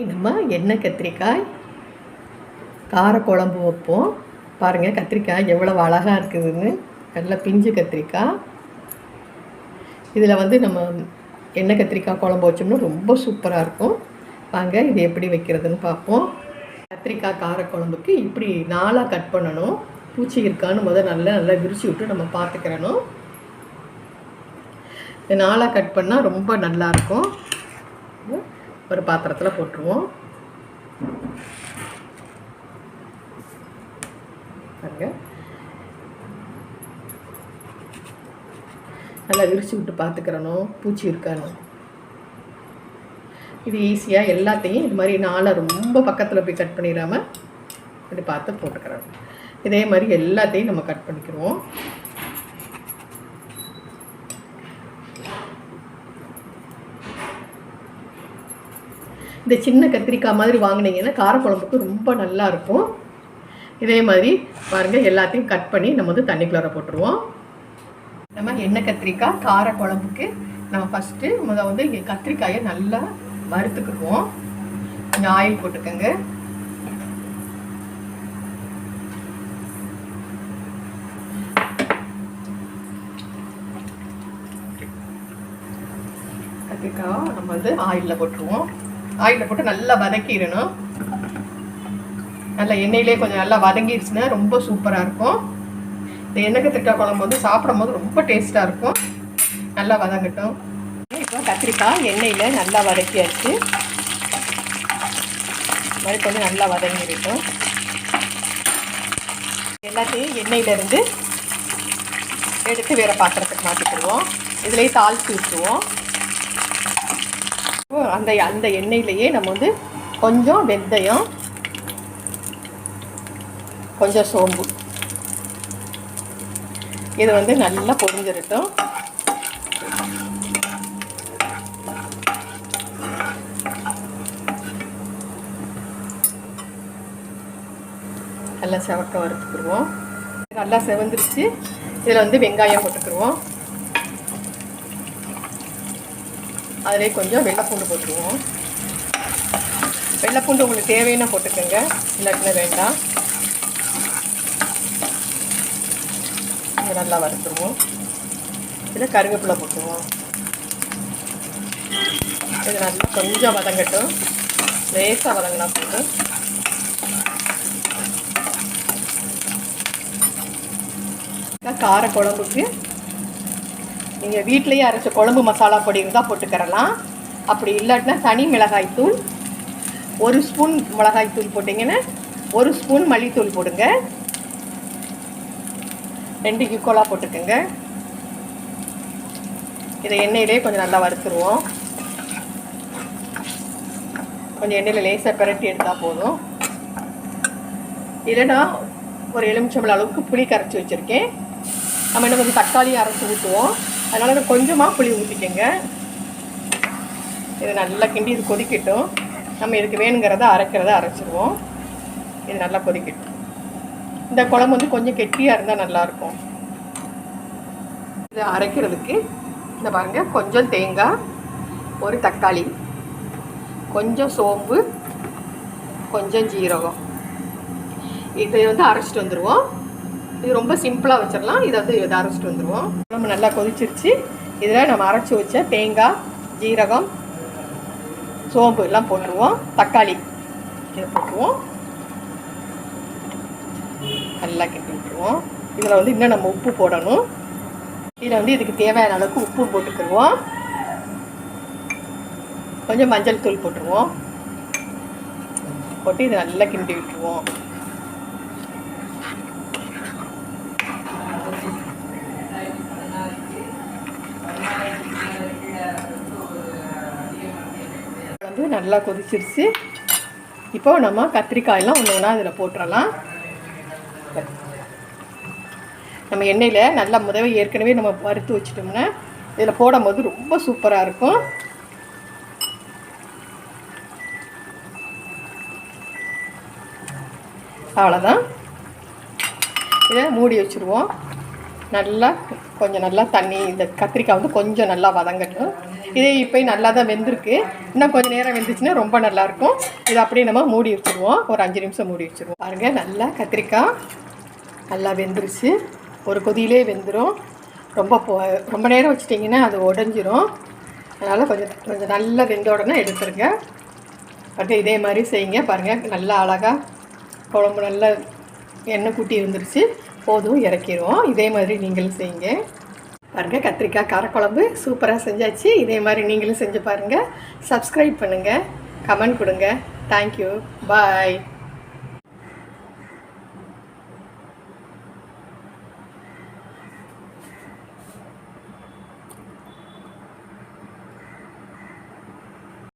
நம்ம எண்ணெய் கத்திரிக்காய்? காரக்குழம்பு வைப்போம். பாருங்கள் கத்திரிக்காய் எவ்வளவு அழகாக இருக்குதுன்னு. நல்ல பிஞ்சு கத்திரிக்காய். இதில் வந்து நம்ம எண்ணெய் கத்திரிக்காய் குழம்பு வச்சோம்னா ரொம்ப சூப்பராக இருக்கும். வாங்க இது எப்படி வைக்கிறதுன்னு பார்ப்போம். கத்திரிக்காய் காரக்குழம்புக்கு இப்படி நாளாக கட் பண்ணணும். பூச்சி இருக்கான்னு முதல் நல்லா நல்லா விரிச்சு விட்டு நம்ம பார்த்துக்கிறணும். இது நாளாக கட் பண்ணால் ரொம்ப நல்லாயிருக்கும் ஒரு பாத்திரத்தில் போட்டுருவோம். பாருங்க. நல்லா விரிச்சு விட்டு பார்த்துக்கிறணும் பூச்சி இருக்கணும் இது ஈஸியாக எல்லாத்தையும் இது மாதிரி நாளை ரொம்ப பக்கத்தில் போய் கட் பண்ணிடாமல் இப்படி பார்த்து போட்டுக்கிறோம் இதே மாதிரி எல்லாத்தையும் நம்ம கட் பண்ணிக்கிறோம் இந்த சின்ன கத்திரிக்காய் மாதிரி வாங்கினீங்கன்னா காரக்குழம்புக்கு ரொம்ப நல்லா இருக்கும். இதே மாதிரி பாருங்கள் எல்லாத்தையும் கட் பண்ணி நம்ம வந்து தண்ணிக்குள்ளார போட்டுருவோம். நம்ம எண்ணெய் கத்திரிக்காய் காரக்குழம்புக்கு நம்ம ஃபஸ்ட்டு முதல் வந்து இங்கே கத்திரிக்காயை நல்லா வறுத்துக்குருவோம் கொஞ்சம் ஆயில் போட்டுக்கோங்க. கத்திரிக்காய் நம்ம வந்து ஆயிலில் போட்டுருவோம். ஆயிலில் போட்டு நல்லா வதக்கிடணும். நல்லா எண்ணெயிலே கொஞ்சம் நல்லா வதங்கிடுச்சுன்னா ரொம்ப சூப்பராக இருக்கும். இந்த எண்ணெய் கத்திரிக்காய் குழம்பு வந்து சாப்பிடும் போது ரொம்ப டேஸ்ட்டாக இருக்கும். நல்லா வதங்கட்டும். இப்போ கத்திரிக்காய் எண்ணெயில் நல்லா வதக்கியாச்சு. மாதிரி கொஞ்சம் நல்லா வதங்கிருக்கும் எல்லாத்தையும் எண்ணெயிலேருந்து எடுத்து வேறு பாத்திரத்துக்கு மாற்றிக்கிடுவோம் இதுலேயே தாளித்து ஊற்றுவோம் அந்த அந்த எண்ணெயிலேயே நம்ம வந்து கொஞ்சம் வெந்தயம் கொஞ்சம் சோம்பு. இது வந்து நல்லா பொரிஞ்சிருட்டும். நல்லா செவக்க வறுத்துக்கிடுவோம் நல்லா செவந்துருச்சு. இதில் வந்து வெங்காயம் போட்டுக்கிடுவோம் அதிலே கொஞ்சம் வெள்ளைப்பூண்டு போட்டுருவோம் வெள்ளைப்பூண்டு உங்களுக்கு தேவைன்னா போட்டுக்கோங்க. இல்லாட்டினா வேண்டாம். நல்லா வறுத்துருவோம். இதில் கருவேப்பிலை போட்டுருவோம் இது நல்லா கொஞ்சம் வதங்கட்டும். லேசாக வதங்கினா போதும். கார குழம்புக்கு நீங்கள் வீட்லேயே அரைச்ச குழம்பு மசாலா பொடி இருந்தால் போட்டுக்கிறலாம். அப்படி இல்லாட்டினா தனி மிளகாய்த்தூள் ஒரு ஸ்பூன் மிளகாய்த்தூள் போட்டிங்கன்னா ஒரு ஸ்பூன் மல்லித்தூள் போடுங்க. ரெண்டு ஈக்குவலாக போட்டுக்கோங்க. இதை எண்ணெயிலே கொஞ்சம் நல்லா வறுத்துருவோம். கொஞ்சம் எண்ணெயில் லேசாக பிரட்டி எடுத்தால் போதும். இல்லைன்னா ஒரு எலுமிச்சம்பளம் அளவுக்கு புளி கரைச்சி வச்சுருக்கேன். நம்ம இன்னும் கொஞ்சம் தக்காளி அரைச்சி ஊற்றுவோம் அதனால் கொஞ்சமாக புளி ஊற்றிக்கோங்க இது நல்லா கிண்டி இது கொதிக்கட்டும். நம்ம இதுக்கு வேணுங்கிறத அரைக்கிறத அரைச்சிடுவோம் இது நல்லா கொதிக்கட்டும். இந்த குழம்பு வந்து கொஞ்சம் கெட்டியாக இருந்தால் நல்லாயிருக்கும். இதை அரைக்கிறதுக்கு இந்த பாருங்கள் கொஞ்சம் தேங்காய் ஒரு தக்காளி கொஞ்சம் சோம்பு கொஞ்சம் ஜீரகம். இதை வந்து அரைச்சிட்டு வந்துடுவோம் இது ரொம்ப சிம்பிளாக வச்சிடலாம் இதை வந்து இதை அரைச்சிட்டு வந்துடுவோம் நம்ம நல்லா கொதிச்சிருச்சு. இதில் நம்ம அரைச்சி வச்ச தேங்காய் ஜீரகம் சோம்பு எல்லாம் போட்டுருவோம். தக்காளி இதை போட்டுருவோம். நல்லா கிண்டி விட்டுருவோம். இதில் வந்து இன்னும் நம்ம உப்பு போடணும். இதில் வந்து இதுக்கு தேவையான அளவுக்கு உப்பு போட்டுக்கிடுவோம் கொஞ்சம் மஞ்சள் தூள் போட்டுருவோம். போட்டு இதை நல்லா கிண்டி விட்டுருவோம். வந்து நல்லா கொதிச்சிருச்சு. இப்போ நம்ம கத்திரிக்காயெல்லாம் ஒன்று ஒன்றா இதில் போட்டுடலாம் நம்ம எண்ணெயில் நல்லா முதவே ஏற்கனவே நம்ம வறுத்து வச்சிட்டோம்னா இதில் போடும் போது ரொம்ப சூப்பராக இருக்கும். அவ்வளோதான் இதை மூடி வச்சுருவோம். நல்லா கொஞ்சம் நல்லா தண்ணி இந்த கத்திரிக்காய் வந்து கொஞ்சம் நல்லா வதங்கட்டும். இது இப்போ நல்லா தான் வெந்திருக்கு. இன்னும் கொஞ்சம் நேரம் வெந்துச்சுன்னா ரொம்ப நல்லாயிருக்கும். இதை அப்படியே நம்ம மூடி வச்சுருவோம். ஒரு அஞ்சு நிமிஷம் மூடி வச்சுருவோம். பாருங்கள் நல்லா கத்திரிக்காய் நல்லா வெந்துருச்சு. ஒரு கொதியிலே வெந்துடும் ரொம்ப போ ரொம்ப நேரம் வச்சிட்டிங்கன்னா அது உடஞ்சிரும். அதனால் கொஞ்சம் கொஞ்சம் நல்லா வெந்த உடனே எடுத்துருங்க. அடுத்து இதே மாதிரி செய்யுங்க. பாருங்கள் நல்லா அழகாக குழம்பு நல்லா எண்ணெய் கூட்டி இருந்துருச்சு. போதும் இறக்கிடுவோம் இதே மாதிரி நீங்களும் செய்யுங்க. பாருங்கள் கத்திரிக்காய் காரக்குழம்பு சூப்பராக செஞ்சாச்சு. இதே மாதிரி நீங்களும் செஞ்சு பாருங்கள் சப்ஸ்கிரைப் பண்ணுங்கள் கமெண்ட் கொடுங்க. Thank you bye